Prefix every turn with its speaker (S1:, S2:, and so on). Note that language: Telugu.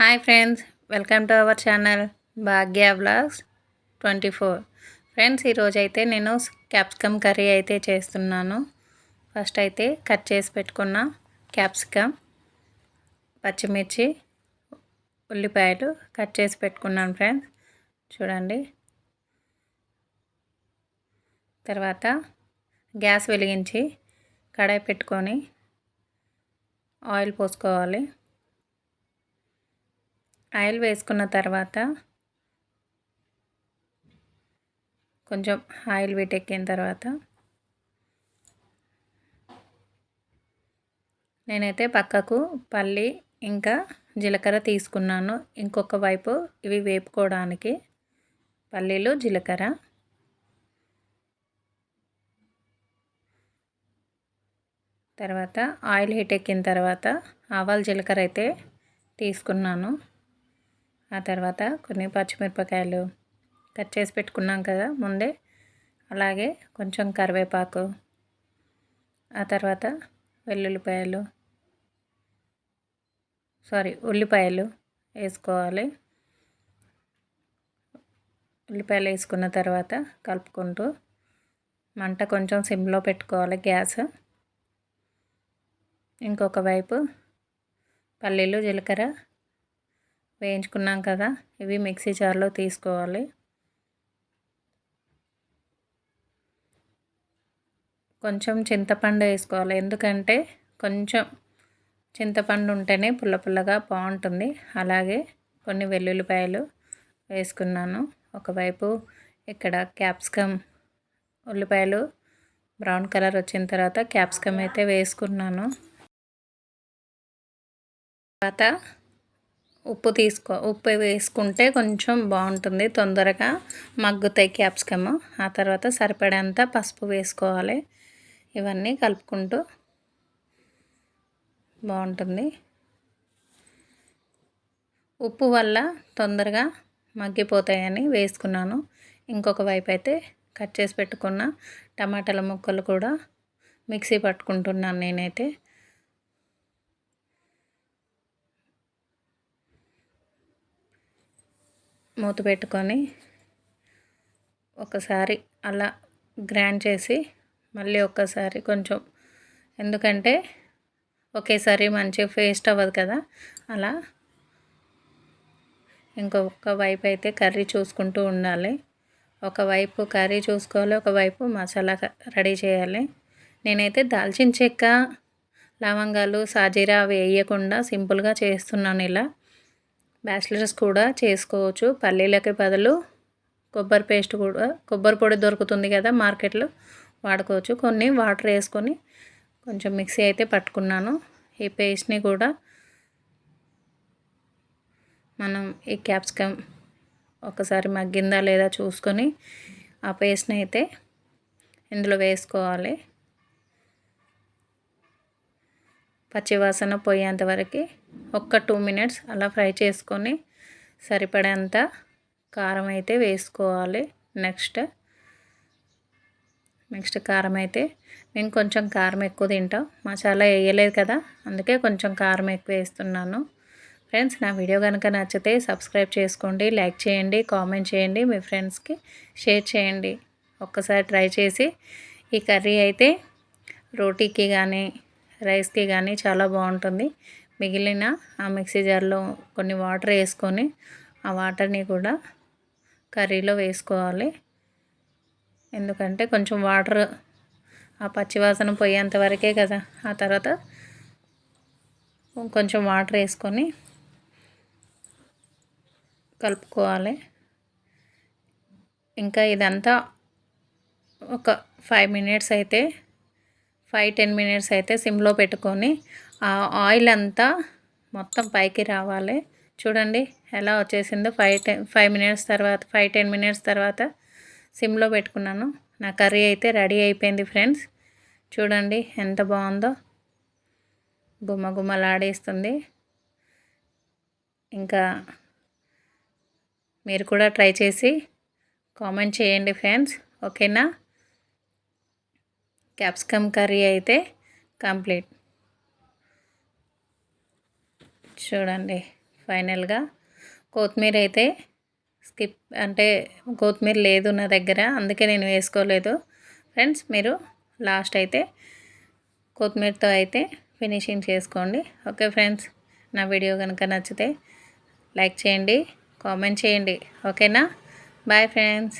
S1: Hi friends welcome to our channel Bhagya blogs twenty four. Friends ఈరోజు అయితే నేను క్యాప్సికమ్ కర్రీ అయితే చేస్తున్నాను. ఫస్ట్ అయితే కట్ చేసి పెట్టుకున్న క్యాప్సికమ్ పచ్చిమిర్చి ఉల్లిపాయలు కట్ చేసి పెట్టుకున్నాను ఫ్రెండ్స్. చూడండి. తర్వాత గ్యాస్ వెలిగించి కడాయి పెట్టుకొని ఆయిల్ పోసుకోవాలి. ఆయిల్ వేసుకున్న తర్వాత కొంచెం ఆయిల్ వీటెక్కిన తర్వాత నేనైతే పక్కకు పల్లి ఇంకా జీలకర్ర తీసుకున్నాను. ఇంకొక వైపు ఇవి వేపుకోవడానికి పల్లీలు జీలకర్ర. తర్వాత ఆయిల్ హీట్ ఎక్కిన తర్వాత ఆవాలు జీలకర్ర అయితే తీసుకున్నాను. ఆ తర్వాత కొన్ని పచ్చిమిరపకాయలు కట్ చేసి పెట్టుకున్నాం కదా ముందే. అలాగే కొంచెం కరివేపాకు ఆ తర్వాత వెల్లుల్లిపాయలు సారీ ఉల్లిపాయలు వేసుకోవాలి. ఉల్లిపాయలు వేసుకున్న తర్వాత కలుపుకుంటూ మంట కొంచెం సిమ్లో పెట్టుకోవాలి గ్యాస్. ఇంకొక వైపు పల్లీలు జీలకర్ర వేయించుకున్నాం కదా ఇవి మిక్సీ జార్లో తీసుకోవాలి. కొంచెం చింతపండు వేసుకోవాలి ఎందుకంటే కొంచెం చింతపండు ఉంటేనే పుల్ల పుల్లగా బాగుంటుంది. అలాగే కొన్ని వెల్లుల్లిపాయలు వేసుకున్నాను. ఒకవైపు ఇక్కడ క్యాప్సికమ్ ఉల్లిపాయలు బ్రౌన్ కలర్ వచ్చిన తర్వాత క్యాప్సికమ్ అయితే వేసుకున్నాను. తర్వాత ఉప్పు తీసుకో ఉప్పు వేసుకుంటే కొంచెం బాగుంటుంది తొందరగా. మగ్గుతాయి క్యాప్సికమ్. ఆ తర్వాత సరిపడేంత పసుపు వేసుకోవాలి. ఇవన్నీ కలుపుకుంటూ బాగుంటుంది. ఉప్పు వల్ల తొందరగా మగ్గిపోతాయని వేసుకున్నాను. ఇంకొక వైపు అయితే కట్ చేసి పెట్టుకున్న టమాటాల ముక్కలు కూడా మిక్సీ పట్టుకుంటున్నాను నేనైతే. మూత పెట్టుకొని ఒకసారి అలా గ్రైండ్ చేసి మళ్ళీ ఒక్కసారి కొంచెం ఎందుకంటే ఒకేసారి మంచిగా పేస్ట్ అవ్వదు కదా అలా ఇంకొక వైపు అయితే కర్రీ చూసుకుంటూ ఉండాలి. ఒకవైపు కర్రీ చూసుకోవాలి ఒకవైపు మసాలా రెడీ చేయాలి. నేనైతే దాల్చిన చెక్క లవంగాలు సాజీరా అవి వేయకుండా సింపుల్గా చేస్తున్నాను ఇలా. బ్యాచిలర్స్ కూడా చేసుకోవచ్చు. పల్లీలకి బదులు కొబ్బరి పేస్ట్ కూడా కొబ్బరి పొడి దొరుకుతుంది కదా మార్కెట్లో వాడుకోవచ్చు. కొన్ని వాటర్ వేసుకొని కొంచెం మిక్సీ అయితే పట్టుకున్నాను. ఈ పేస్ట్ని కూడా మనం ఈ క్యాప్సికమ్ ఒకసారి మగ్గిందా లేదా చూసుకొని ఆ పేస్ట్ని అయితే ఇందులో వేసుకోవాలి. పచ్చివాసన పోయేంత వరకు ఒక్క టూ మినిట్స్ అలా ఫ్రై చేసుకొని సరిపడేంత కారం అయితే వేసుకోవాలి. నెక్స్ట్ నెక్స్ట్ కారం అయితే నేను కొంచెం కారం ఎక్కువ తింటాం. మసాలా వేయలేదు కదా అందుకే కొంచెం కారం ఎక్కువ వేస్తున్నాను. ఫ్రెండ్స్ నా వీడియో కనుక నచ్చితే సబ్స్క్రైబ్ చేసుకోండి లైక్ చేయండి కామెంట్ చేయండి మీ ఫ్రెండ్స్కి షేర్ చేయండి. ఒక్కసారి ట్రై చేసి ఈ కర్రీ అయితే రోటీకి కానీ రైస్కి కానీ చాలా బాగుంటుంది. మిగిలిన ఆ మిక్సీ జార్లో కొన్ని వాటర్ వేసుకొని ఆ వాటర్ని కూడా కర్రీలో వేసుకోవాలి. ఎందుకంటే కొంచెం వాటర్ ఆ పచ్చివాసన పోయేంత వరకే కదా. ఆ తర్వాత కొంచెం వాటర్ వేసుకొని కలుపుకోవాలి. ఇంకా ఇదంతా ఒక ఫైవ్ మినిట్స్ అయితే ఫైవ్ టెన్ మినిట్స్ అయితే సిమ్లో పెట్టుకొని ఆ ఆయిల్ అంతా మొత్తం పైకి రావాలి. చూడండి ఎలా వచ్చేసిందో ఫైవ్ టెన్ ఫైవ్ మినిట్స్ తర్వాత ఫైవ్ టెన్ మినిట్స్ తర్వాత సిమ్లో పెట్టుకున్నాను. నా కర్రీ అయితే రెడీ అయిపోయింది ఫ్రెండ్స్. చూడండి ఎంత బాగుందో. గుమ్మ గుమ్మలాడేస్తుంది ఇంకా మీరు కూడా ట్రై చేసి కామెంట్ చేయండి ఫ్రెండ్స్. ఓకేనా? క్యాప్సికమ్ కర్రీ అయితే కంప్లీట్. చూడండి ఫైనల్గా కొత్తిమీర అయితే స్కిప్ అంటే కొత్తిమీర లేదు నా దగ్గర అందుకే నేను వేసుకోలేదు. ఫ్రెండ్స్ మీరు లాస్ట్ అయితే కొత్తిమీరతో అయితే ఫినిషింగ్ చేసుకోండి. ఓకే ఫ్రెండ్స్ నా వీడియో కనుక నచ్చితే లైక్ చేయండి కామెంట్ చేయండి. ఓకేనా? Bye friends.